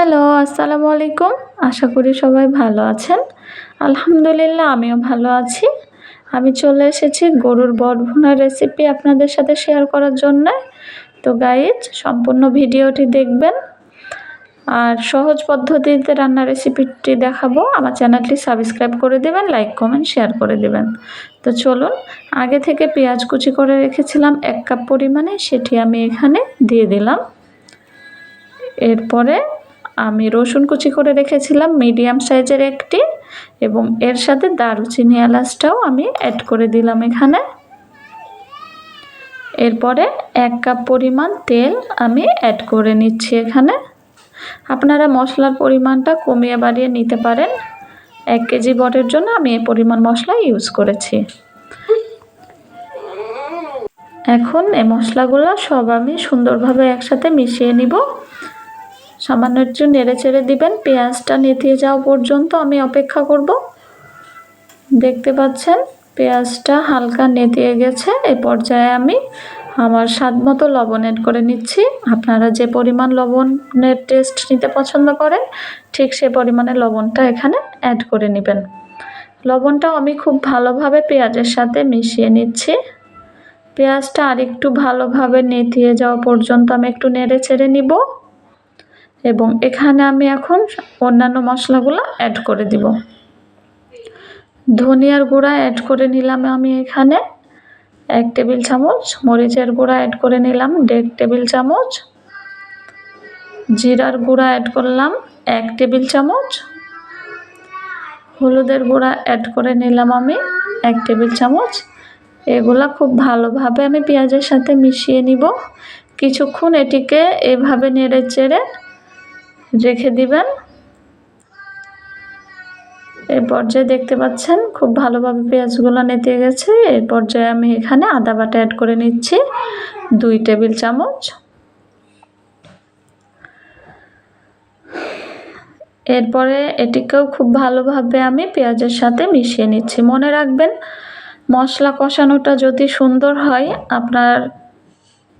Hello, আসসালামু আলাইকুম। আশা করি সবাই ভালো আছেন। আলহামদুলিল্লাহ, আমিও ভালো আছি। আমি চলে এসেছি গরুর বটভুনার রেসিপি আপনাদের সাথে শেয়ার করার জন্য। তো গাইজ সম্পূর্ণ ভিডিওটি দেখবেন। আর সহজ পদ্ধতিতে রান্নার রেসিপিটি দেখাবো। আমার চ্যানেলটি সাবস্ক্রাইব করে দেবেন লাইক কমেন্ট শেয়ার করে দেবেন। তো চলুন, আগে থেকে পেঁয়াজ কুচি করে রেখেছিলাম এক কাপ পরিমাণে, সেটি আমি এখানে দিয়ে দিলাম। এরপরে আমি রসুন কুচি করে রেখেছিলাম, মিডিয়াম সাইজের একটি, এবং এর সাথে দারুচিনি এলাচটাও আমি অ্যাড করে দিলাম এখানে। এরপরে এক কাপ পরিমাণ তেল আমি অ্যাড করে নিচ্ছি এখানে। আপনারা মশলার পরিমাণটা কমিয়ে বাড়িয়ে নিতে পারেন। এক কেজি বটের জন্য আমি এ পরিমাণ মশলা ইউজ করেছি। এখন এই মশলাগুলো সব আমি সুন্দরভাবে একসাথে মিশিয়ে নিব। সামান্য একটু নেড়ে চেড়ে দিবেন। পেঁয়াজটা নেতিয়ে যাওয়া পর্যন্ত আমি অপেক্ষা করব। দেখতে পাচ্ছেন, পেঁয়াজটা হালকা নেতিয়ে গেছে। এ পর্যায়ে আমি আমার স্বাদ মতো লবণ এড করে নিচ্ছি। আপনারা যে পরিমাণ লবণের টেস্ট নিতে পছন্দ করেন, ঠিক সে পরিমাণে লবণটা এখানে অ্যাড করে নেবেন। লবণটাও আমি খুব ভালোভাবে পেঁয়াজের সাথে মিশিয়ে নিচ্ছি। পেঁয়াজটা আরেকটু ভালোভাবে নেতিয়ে যাওয়া পর্যন্ত আমি একটু নেড়ে ছেড়ে নিব। এবং এখানে আমি এখন অন্যান্য মশলাগুলো অ্যাড করে দিব। ধনিয়ার গুঁড়া অ্যাড করে নিলাম আমি এখানে। এক টেবিল চামচ, মরিচের গুঁড়া অ্যাড করে নিলাম, দেড় টেবিল চামচ। জিরার গুঁড়া অ্যাড করলাম, এক টেবিল চামচ। হলুদের গুঁড়া অ্যাড করে নিলাম আমি, এক টেবিল চামচ। এগুলা খুব ভালোভাবে আমি পেঁয়াজের সাথে মিশিয়ে নিব। কিছুক্ষণ এটিকে এভাবে নেড়ে চেড়ে রেখে দিবেন। এই পর্যায়ে দেখতে পাচ্ছেন খুব ভালোভাবে পেঁয়াজগুলো নেতে গেছে। এই পর্যায়ে আমি এখানে আদা বাটা অ্যাড করে নিচ্ছি, দুই টেবিল চামচ। এরপরে এটিকেও খুব ভালোভাবে আমি পেঁয়াজের সাথে মিশিয়ে নিচ্ছি। মনে রাখবেন, মশলা কষানোটা যদি সুন্দর হয়, আপনার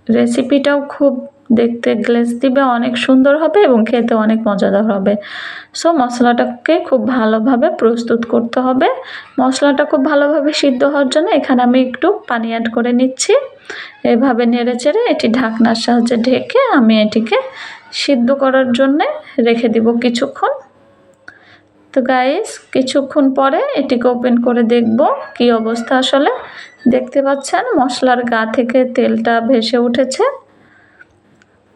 রেসিপিটাও খুব দেখতে গ্লেজ দিবে, অনেক সুন্দর হবে এবং খেতে অনেক মজাদার হবে। সো মশলাটাকে খুব ভালোভাবে প্রস্তুত করতে হবে। মশলাটা খুব ভালোভাবে সিদ্ধ হওয়ার জন্য এখানে আমি একটু পানি অ্যাড করে নিচ্ছি। এভাবে নেড়ে চেড়ে এটি ঢাকনার সাহায্যে ঢেকে আমি এটিকে সিদ্ধ করার জন্যে রেখে দিব কিছুক্ষণ। তো গাইস কিছুক্ষণ পরে এটিকে ওপেন করে দেখব কি অবস্থা আসলে। দেখতে পাচ্ছেন মশলার গা থেকে তেলটা ভেসে উঠেছে।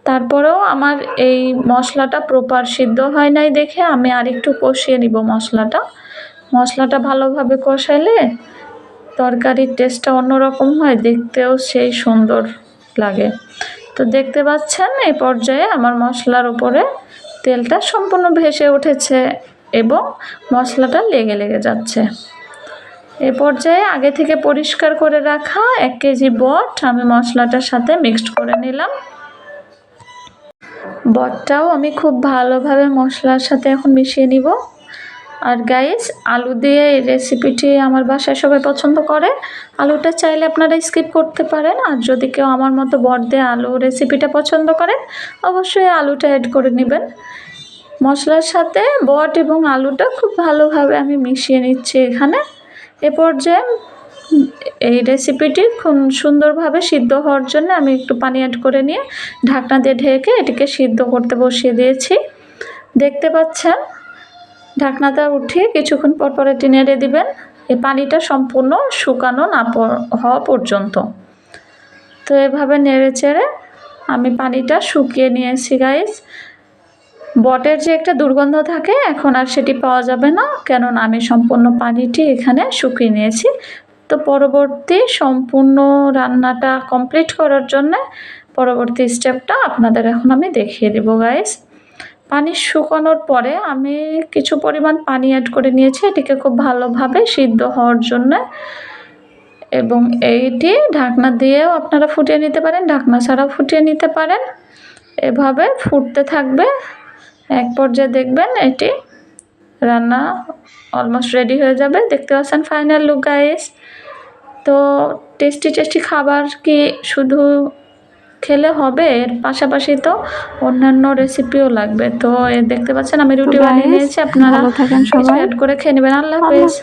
তারপরেও আমার এই মশলাটা প্রপার সিদ্ধ হয় নাই দেখে আমি আরেকটু কষিয়ে নিব মশলাটা। মশলাটা ভালোভাবে কষাইলে তরকারির টেস্টটা অন্যরকম হয়, দেখতেও সেই সুন্দর লাগে। তো দেখতে পাচ্ছেন এই পর্যায়ে আমার মশলার উপরে তেলটা সম্পূর্ণ ভেসে উঠেছে এবং মশলাটা লেগে লেগে যাচ্ছে। এ পর্যায়ে আগে থেকে পরিষ্কার করে রাখা এক কেজি বট আমি মশলাটার সাথে মিক্সড করে নিলাম। বটটাও আমি খুব ভালোভাবে মশলার সাথে এখন মিশিয়ে নিব। আর গাইস আলু দিয়ে এই রেসিপিটি আমার বাসায় সবাই পছন্দ করে। আলুটা চাইলে আপনারা স্কিপ করতে পারেন। আর যদি কেউ আমার মতো বট দিয়ে আলু রেসিপিটা পছন্দ করেন, অবশ্যই আলুটা অ্যাড করে নেবেন। মশলার সাথে বট এবং আলুটা খুব ভালোভাবে আমি মিশিয়ে নিচ্ছি এখানে। এ পর্যায়ে এই রেসিপিটি খুব সুন্দরভাবে সিদ্ধ হওয়ার জন্য আমি একটু পানি অ্যাড করে নিয়ে ঢাকনা দিয়ে ঢেকে এটিকে সিদ্ধ করতে বসিয়ে দিয়েছি। দেখতে পাচ্ছেন? ঢাকনাটা উঠিয়ে কিছুক্ষণ পর পর এটি নেড়ে দিবেন। এই পানিটা সম্পূর্ণ শুকানো না হওয়া পর্যন্ত। তো এভাবে নেড়ে চেড়ে আমি পানিটা শুকিয়ে নিয়েছি গাইস বটের যে একটা দুর্গন্ধ থাকে, এখন আর সেটি পাওয়া যাবে না। কেননা আমি সম্পূর্ণ পানিটি এখানে শুকিয়ে নিয়েছি। তো পরবর্তী সম্পূর্ণ রান্নাটা কমপ্লিট করার জন্য পরবর্তী স্টেপটা আপনাদের এখন আমি দেখিয়ে দেব গাইস পানি শুকানোর পরে আমি কিছু পরিমাণ পানি অ্যাড করে নিয়েছি, এটিকে খুব ভালোভাবে সিদ্ধ হওয়ার জন্য। এবং এইটি ঢাকনা দিয়েও আপনারা ফুটিয়ে নিতে পারেন, ঢাকনা ছাড়াও ফুটিয়ে নিতে পারেন। এভাবে ফুটতে থাকবে। এক পর্যায়ে দেখবেন এটি রান্না অলমোস্ট রেডি হয়ে যাবে। দেখতে পাচ্ছেন ফাইনাল লুক গাইস তো টেস্টি টেস্টি খাবার কি শুধু খেলে হবে এর পাশাপাশি তো অন্যান্য রেসিপিও লাগবে তো এ দেখতে পাচ্ছেন আমি রুটি বানিয়ে নিয়েছি আপনারা। অ্যাড করে খেয়ে নেবেন আল্লাহ হাফেজ।